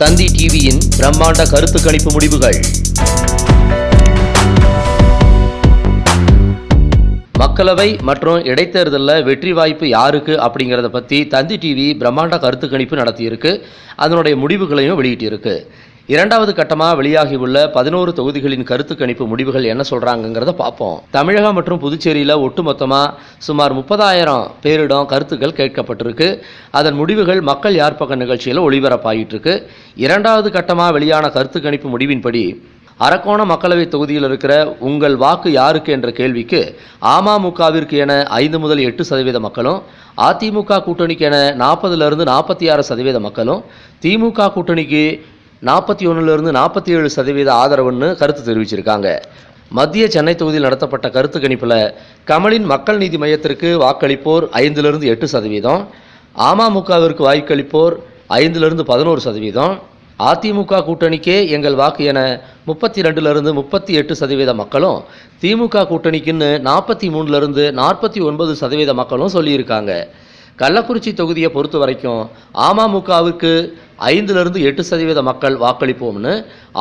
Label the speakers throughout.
Speaker 1: தந்தி டிவியின் பிரம்மாண்ட கருத்து கணிப்பு முடிவுகள். மக்களவை மற்றும் இடைத்தேர்தலில் வெற்றி வாய்ப்பு யாருக்கு அப்படிங்கிறத பற்றி தந்தி டிவி பிரம்மாண்ட கருத்து கணிப்பு நடத்தியிருக்கு. அதனுடைய முடிவுகளையும் வெளியிட்டிருக்கு. இரண்டாவது கட்டமாக வெளியாகியுள்ள பதினோரு தொகுதிகளின் கருத்து கணிப்பு முடிவுகள் என்ன சொல்கிறாங்கங்கிறத பார்ப்போம். தமிழகம் மற்றும் புதுச்சேரியில் ஒட்டுமொத்தமாக சுமார் முப்பதாயிரம் பேரிடம் கருத்துக்கள் கேட்கப்பட்டிருக்கு. அதன் முடிவுகள் மக்கள் யார் பக்க நிகழ்ச்சியில் ஒளிபரப்பாயிட்டிருக்கு. இரண்டாவது கட்டமாக வெளியான கருத்து கணிப்பு முடிவின்படி அரக்கோணம் மக்களவை தொகுதியில் இருக்கிற உங்கள் வாக்கு யாருக்கு என்ற கேள்விக்கு அமமுகவிற்கு என ஐந்து முதல் எட்டு சதவீத மக்களும் அதிமுக கூட்டணிக்கு என நாற்பதுலேருந்து நாற்பத்தி ஆறு சதவீத மக்களும் திமுக கூட்டணிக்கு நாற்பத்தி ஒன்றுலேருந்து நாற்பத்தி ஏழு சதவீத ஆதரவுன்னு கருத்து தெரிவிச்சிருக்காங்க. மத்திய சென்னை தொகுதியில் நடத்தப்பட்ட கருத்து கணிப்பில் கமலின் மக்கள் நீதி மையத்திற்கு வாக்களிப்போர் ஐந்திலிருந்து எட்டு சதவீதம் அமமுகவிற்கு வாய்க்களிப்போர் ஐந்திலிருந்து பதினோரு சதவீதம் அதிமுக கூட்டணிக்கே எங்கள் வாக்கு என முப்பத்தி ரெண்டுலேருந்து முப்பத்தி எட்டு சதவீத மக்களும் திமுக கூட்டணிக்குன்னு நாற்பத்தி மூணுலேருந்து நாற்பத்தி ஒன்பது சதவீத மக்களும் சொல்லியிருக்காங்க. கள்ளக்குறிச்சி தொகுதியை பொறுத்த வரைக்கும் அமமுகவுக்கு ஐந்துலேருந்து எட்டு சதவீத மக்கள் வாக்களிப்போம்னு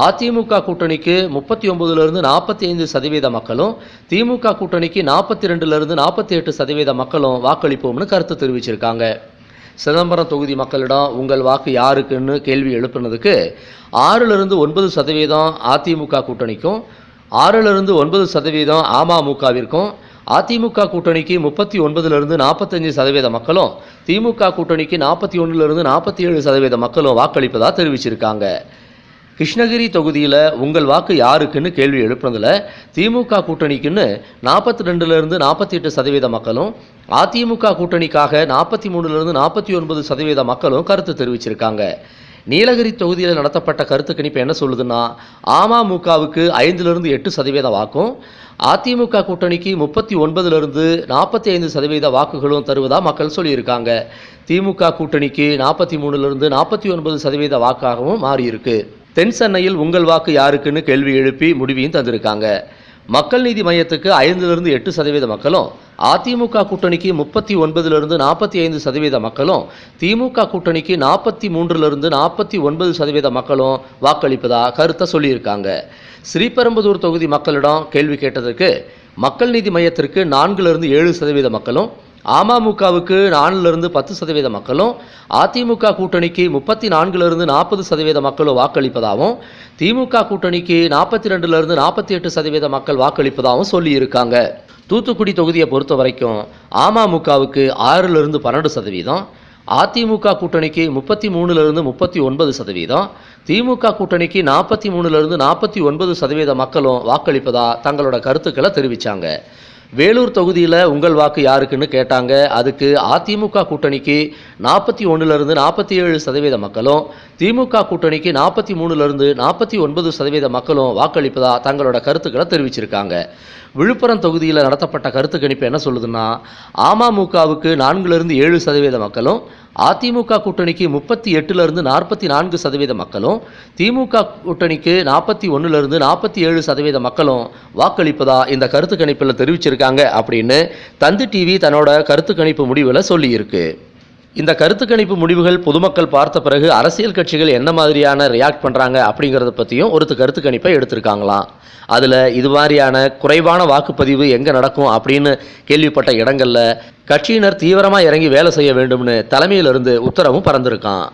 Speaker 1: அதிமுக கூட்டணிக்கு முப்பத்தி ஒம்பதுலேருந்து நாற்பத்தி ஐந்து சதவீத மக்களும் திமுக கூட்டணிக்கு நாற்பத்தி ரெண்டுலேருந்து நாற்பத்தி எட்டு சதவீத மக்களும் வாக்களிப்போம்னு கருத்து தெரிவிச்சிருக்காங்க. சிதம்பரம் தொகுதி மக்களிடம் உங்கள் வாக்கு யாருக்குன்னு கேள்வி எழுப்புனதுக்கு ஆறிலிருந்து ஒன்பது சதவீதம் அதிமுக கூட்டணிக்கும் ஆறிலிருந்து ஒன்பது சதவீதம் அமமுகவிற்கும் அதிமுக கூட்டணிக்கு முப்பத்தி ஒன்பதுலேருந்து நாற்பத்தஞ்சு சதவீத மக்களும் திமுக கூட்டணிக்கு நாற்பத்தி ஒன்றுலேருந்து நாற்பத்தி ஏழு சதவீத மக்களும் வாக்களிப்பதாக தெரிவிச்சிருக்காங்க. கிருஷ்ணகிரி தொகுதியில் உங்கள் வாக்கு யாருக்குன்னு கேள்வி எழுப்புனதில் திமுக கூட்டணிக்குன்னு நாற்பத்தி ரெண்டுலேருந்து நாற்பத்தி எட்டு சதவீத மக்களும் அதிமுக கூட்டணிக்காக நாற்பத்தி மூணுலேருந்து நாற்பத்தி ஒன்பது சதவீத மக்களும் கருத்து தெரிவிச்சிருக்காங்க. நீலகிரி தொகுதியில் நடத்தப்பட்ட கருத்து கணிப்பு என்ன சொல்லுதுன்னா அமமுகவுக்கு ஐந்துலேருந்து எட்டு சதவீத வாக்கும் அதிமுக கூட்டணிக்கு முப்பத்தி ஒன்பதுலேருந்து நாற்பத்தி ஐந்து சதவீத வாக்குகளும் தருவதாக மக்கள் சொல்லியிருக்காங்க. திமுக கூட்டணிக்கு நாற்பத்தி மூணுலேருந்து நாற்பத்தி ஒன்பது சதவீத வாக்காகவும் மாறியிருக்கு. தென் சென்னையில் உங்கள் வாக்கு யாருக்குன்னு கேள்வி எழுப்பி முடிவையும் தந்திருக்காங்க. மக்கள் நீதி மையத்துக்கு ஐந்திலிருந்து எட்டு சதவீத மக்களும் அதிமுக கூட்டணிக்கு முப்பத்தி ஒன்பதுலேருந்து நாற்பத்தி ஐந்து சதவீத மக்களும் திமுக கூட்டணிக்கு நாற்பத்தி மூன்றிலிருந்து நாற்பத்தி ஒன்பது சதவீத மக்களும் வாக்களிப்பதாக கருத்தை சொல்லியிருக்காங்க. ஸ்ரீபெரும்புதூர் தொகுதி மக்களிடம் கேள்வி கேட்டதற்கு மக்கள் நீதி மையத்திற்கு நான்குலேருந்து ஏழு சதவீத மக்களும் அமமுகவுக்கு நான்குலேருந்து பத்து சதவீத மக்களும் அதிமுக கூட்டணிக்கு முப்பத்தி நான்குலேருந்து நாற்பது சதவீத மக்களும் வாக்களிப்பதாகவும் திமுக கூட்டணிக்கு நாற்பத்தி ரெண்டுலேருந்து நாற்பத்தி எட்டு சதவீத மக்கள் வாக்களிப்பதாகவும் சொல்லியிருக்காங்க. தூத்துக்குடி தொகுதியை பொறுத்த வரைக்கும் அமமுகவுக்கு ஆறிலிருந்து பன்னெண்டு சதவீதம் அதிமுக கூட்டணிக்கு முப்பத்தி மூணுலேருந்து முப்பத்தி ஒன்பது சதவீதம் திமுக கூட்டணிக்கு நாற்பத்தி மூணுலேருந்து நாற்பத்தி ஒன்பது சதவீத மக்களும் வாக்களிப்பதாக தங்களோட கருத்துக்களை தெரிவித்தாங்க வேலூர் தொகுதியில் உங்கள் வாக்கு யாருக்குன்னு கேட்டாங்க. அதுக்கு அதிமுக கூட்டணிக்கு நாற்பத்தி ஒன்றுலேருந்து நாற்பத்தி ஏழு சதவீத மக்களும் திமுக கூட்டணிக்கு நாற்பத்தி மூணுலேருந்து நாற்பத்தி ஒன்பது சதவீத மக்களும் வாக்களிப்பதா தங்களோட கருத்துக்களை தெரிவிச்சிருக்காங்க. விழுப்புரம் தொகுதியில் நடத்தப்பட்ட கருத்து கணிப்பு என்ன சொல்லுதுன்னா அமமுகவுக்கு நான்குலேருந்து ஏழு சதவீத மக்களும் அதிமுக கூட்டணிக்கு முப்பத்தி எட்டுலேருந்து நாற்பத்தி நான்கு சதவீத மக்களும் திமுக கூட்டணிக்கு நாற்பத்தி ஒன்றுலேருந்து நாற்பத்தி ஏழு சதவீத மக்களும் வாக்களிப்பதா இந்த கருத்து கணிப்பில் தெரிவிச்சிருக்காங்க அப்படின்னு தந்தி டிவி தன்னோட கருத்து கணிப்பு முடிவில் சொல்லியிருக்கு. இந்த கருத்து கணிப்பு முடிவுகள் பொதுமக்கள் பார்த்த பிறகு அரசியல் கட்சிகள் என்ன மாதிரியான ரியாக்ட் பண்ணுறாங்க அப்படிங்கிறத பற்றியும் ஒருத்த கருத்து கணிப்பை எடுத்திருக்காங்களாம். அதில் இது மாதிரியான குறைவான வாக்குப்பதிவு எங்கே நடக்கும் அப்படின்னு கேள்விப்பட்ட இடங்களில் கட்சியினர் தீவிரமாக இறங்கி வேலை செய்ய வேண்டும்னு தலைமையிலிருந்து உத்தரவும் பறந்திருக்கான்